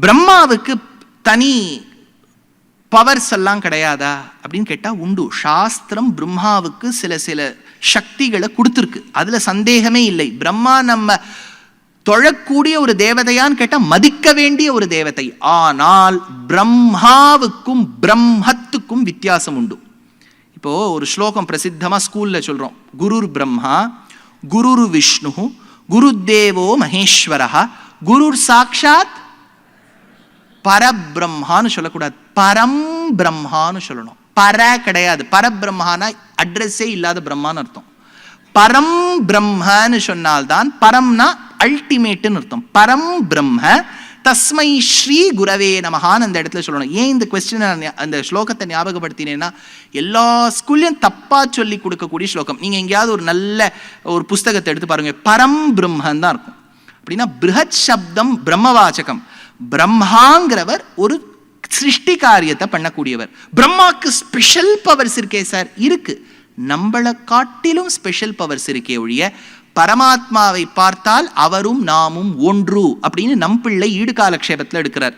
பிரம்மாவுக்கு தனி பவர்ஸ் எல்லாம் கிடையாதா? அப்படின்னு கேட்டால் உண்டு. சாஸ்திரம் பிரம்மாவுக்கு சில சில சக்திகளை கொடுத்துருக்கு. அதில் சந்தேகமே இல்லை. பிரம்மா நம்ம தொழக்கூடிய ஒரு தேவதையான்னு கேட்டால் மதிக்க வேண்டிய ஒரு தேவதை. ஆனால் பிரம்மாவுக்கும் பிரம்மத்துக்கும் வித்தியாசம் உண்டு. இப்போ ஒரு ஸ்லோகம் பிரசித்தமாக ஸ்கூல்ல சொல்கிறோம் குருர் பிரம்மா குருர் விஷ்ணு குரு தேவோ மகேஸ்வரா குருர் சாக்ஷாத் பரபிரம்மான்னு சொல்லக்கூடாது. பரம் பிரம்மான்னு சொல்லணும். பர கிடையாது. பரபிரம்மானா அட்ரஸே இல்லாத பிரம்மான்னு அர்த்தம். பரம் பிரம்மன்னு சொன்னால்தான் பரம்னா அல்டிமேட்டுன்னு அர்த்தம். பரம் பிரம்ம தஸ்மை ஸ்ரீ குரவே நமஹான்னு அந்த இடத்துல சொல்லணும். ஏன் இந்த கொஸ்டினை அந்த ஸ்லோகத்தை ஞாபகப்படுத்தினேன்னா எல்லா ஸ்கூல்லையும் தப்பாக சொல்லி கொடுக்கக்கூடிய ஸ்லோகம். நீங்கள் எங்கேயாவது ஒரு நல்ல ஒரு புஸ்தகத்தை எடுத்து பாருங்க. பரம் பிரம்மன் தான் இருக்கும். அப்படின்னா பிருஹத் சப்தம் பிரம்மவாச்சகம். பிரம்மாங்கிறவர் ஒரு சிருஷ்டி காரியத்தை பண்ணக்கூடியவர். பிரம்மாக்கு ஸ்பெஷல் பவர்ஸ் இருக்கே சார். இருக்கு. நம்மளை காட்டிலும் ஸ்பெஷல் பவர்ஸ் இருக்கே ஒழிய பரமாத்மாவை பார்த்தால் அவரும் நாமும் ஒன்று அப்படின்னு நம் பிள்ளை ஈடுகாலக்ஷேபத்தில் எடுக்கிறார்.